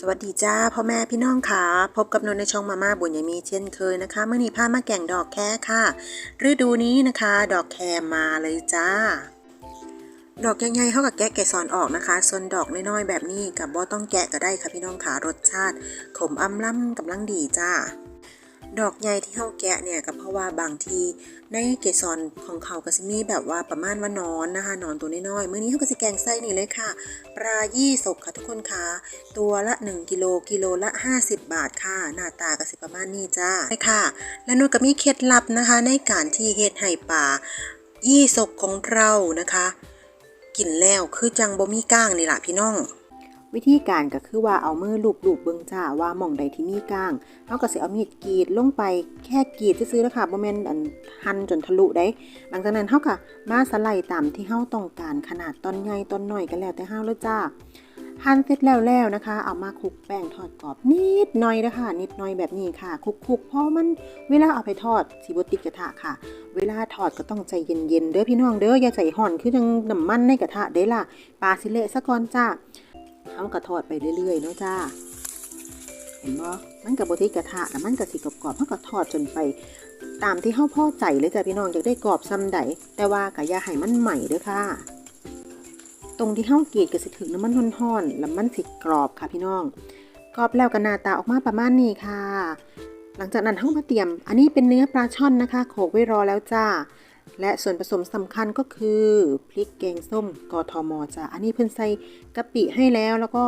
สวัสดีจ้าพ่อแม่พี่น้องค่ะ พบกับนนในช่องมาม่าบุญยมีเช่นเคยนะคะเมื่อนี้พามาแก่งดอกแค่ค่ะ ฤดูนี้นะคะ ดอกแคมาเลยจ้า ดอกใหญ่ๆเขากับแกะแกะสอนออกนะคะ ส่วนดอกน้อยๆแบบนี้กับบ่ต้องแกะก็ได้ค่ะพี่น้องค่ะรสชาติ ขมอ่ำล่ำกำลังดีจ้า ดอกใหญ่ที่เขาแกะเนี่ยก็เพราะว่าบางทีในเกสรของเขาก็จะมีแบบว่าประมาณว่านอนนะคะนอนตัวน้อยๆมื้อนี้เขาก็จะแกงไส้นี่เลยค่ะ ปลายี่สกค่ะทุกคนค่ะตัวละ 1 กิโลกิโลละ 50 บาทค่ะ หน้าตาก็สิประมาณนี้จ้าใช่ค่ะ และนุชก็มีเคล็ดลับนะคะ ในการที่เฮ็ดให้ปลายี่สกของเรานะคะ กินแล้วคือจังบ่มีก้างนี่แหละพี่น้อง วิธีการก็คือว่าเอามือลูบๆเบิ่งจ้าว่าหม่องใดที่มีก้างเฮาก็สิเอามีดกรีดลงไปแค่กรีดซื่อๆแล้วค่ะบ่แม่นอันหั่นจนทะลุได้ หลังจากนั้นเฮาก็มาสไลด์ตามที่เฮาต้องการขนาดตอนใหญ่ตอนหน้อยก็แล้วแต่เฮาเลยจ้าหั่นเสร็จแล้วแล้วนะคะ เอามาคลุกแป้งทอดกรอบนิดหน่อยนะคะนิดหน่อยแบบนี้ค่ะคลุกๆเพราะมันเวลาเอาไปทอดสิบ่ติดกระทะค่ะ เวลาทอดก็ต้องใจเย็นๆเด้อพี่น้องเด้ออย่าใจห่อนคือจังน้ำมันในกระทะเด้ล่ะปลาสิเละซะก่อนจ้า เฮาก็ทอดไปเรื่อยๆเนาะจ้า เห็นบ่มันก็บ่ติกระทะแต่มันก็สิกรอบๆเฮาก็ทอดจนไป ตามที่เฮาพอใจเลยจ้ะพี่น้องอยากได้กรอบซ้ำใดแต่ว่าก็อย่าให้มันใหม่เด้อค่ะ ตรงที่เฮาเกรีดก็สิถึงน้ำมันร้อนๆแล้วมันสิกรอบค่ะพี่น้อง กรอบแล้วก็หน้าตาออกมาประมาณนี้ค่ะ หลังจากนั้นเฮามาเตรียม อันนี้เป็นเนื้อปลาช่อนนะคะ โขลกไว้รอแล้วจ้า และส่วนผสมสำคัญก็คือพริกแกงส้มกทมจ้าอันนี้เพิ่นใส่กะปิให้แล้วแล้วก็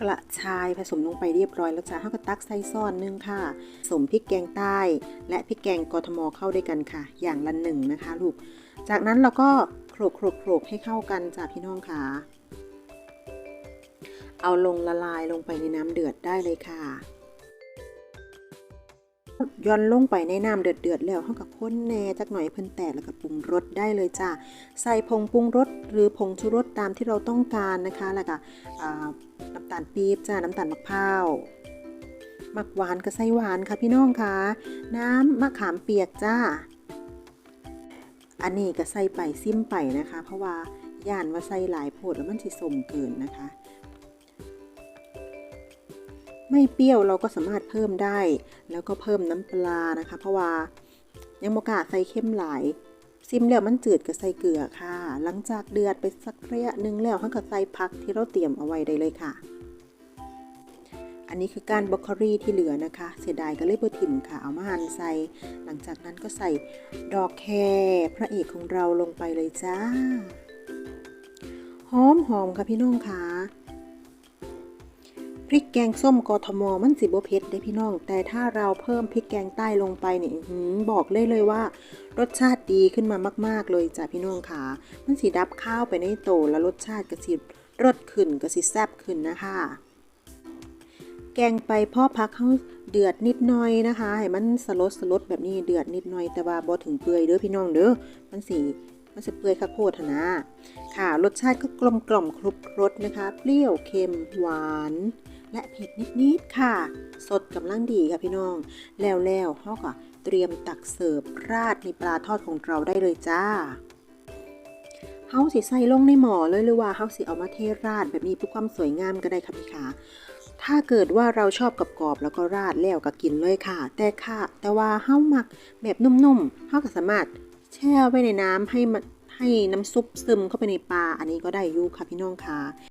กระชายผสมลงไปเรียบร้อยแล้วจ้าเฮาก็ตักใส่ซ่อนนึงค่ะผสมพริกแกงใต้ และพริกแกงกทมเข้าด้วยกันค่ะ อย่างละหนึ่งนะคะลูก จากนั้นเราก็โขลกโขลกโขลกให้เข้ากันจ้าพี่น้องค่ะ เอาลงละลายลงไปในน้ำเดือดได้เลยค่ะ ย้อนลงไปในน้ำเดือดเดือดๆแล้วเขากับข้นแหน่จักหน่อยเพิ่นแตกแล้วก็ปรุงรสได้เลยจ้าใส่ผงปรุงรสหรือผงชูรสตามที่เราต้องการนะคะแล้วก็น้ำตาลปี๊บจ้าน้ำตาลมะพร้าวมักหวานก็ใส่หวานค่ะพี่น้องค่ะ น้ำมะขามเปียกจ้า อันนี้ก็ใส่ไปซิมไปนะคะ เพราะว่าย่านว่าใส่หลายโพดแล้วมันสิสมเกินนะคะ ไม่เปรี้ยวเราก็สามารถเพิ่มได้ แล้วก็เพิ่มน้ำปลานะคะ เพราะว่ายังบกาใส่เข้มหลายซิมแล้วมันจืดก็ใส่เกลือค่ะ หลังจากเดือดไปสักระยะหนึ่งแล้วเราก็ใส่ผักที่เราเตรียมเอาไว้ได้เลยค่ะ อันนี้คือการบรอกโคลีที่เหลือนะคะ เสียดายก็เลยเบอร์ถิ่มค่ะ เอามาหั่นใส่ หลังจากนั้นก็ใส่ดอกแครพระเอกของเราลงไปเลยจ้า หอมหอมค่ะพี่น้องค่ะ พริกแกงส้มกทมมันสิบ่เผ็ดได้พี่น้อง แต่ถ้าเราเพิ่มพริกแกงใต้ลงไปเนี่ยบอกเลยเลยว่า รสชาติดีขึ้นมามาก ๆ เลยจ้ะพี่น้องค่ะ มันสิดับข้าวไปในโตแล้วรสชาติก็สิรสขึ้นก็สิแซบขึ้นนะคะ แกงไปพ่อพักเขาเดือดนิดหน่อยนะคะให้มันสลดสลดแบบนี้เดือดนิดหน่อยแต่ว่าบ่ถึงเปื่อยเด้อพี่น้องเด้อมันสีมันจะเปื่อยข้าวโพดนนะค่ะ รสชาติก็กลมกล่อมครบรสนะคะ เปรี้ยวเค็มหวาน และเผ็ดนิดๆค่ะ สดกำลังดีค่ะพี่น้อง แล้วแล้วเฮาก็เตรียมตักเสิร์ฟราดในปลาทอดของเราได้เลยจ้าเฮาสิใส่ลงในหม้อเลยหรือว่าเฮาสิเอามาเทราดแบบนี้เพื่อความสวยงามก็ได้ค่ะพี่ขาถ้าเกิดว่าเราชอบกับกรอบแล้วก็ราดแล้วก็กินเลยค่ะ แต่ค่ะ แต่ว่าเฮาหมักแบบนุ่มๆเฮาก็สามารถแช่ไว้ในน้ำให้มันให้น้ำซุปซึมเข้าไปในปลาอันนี้ก็ได้อยู่ค่ะพี่น้องค่ะ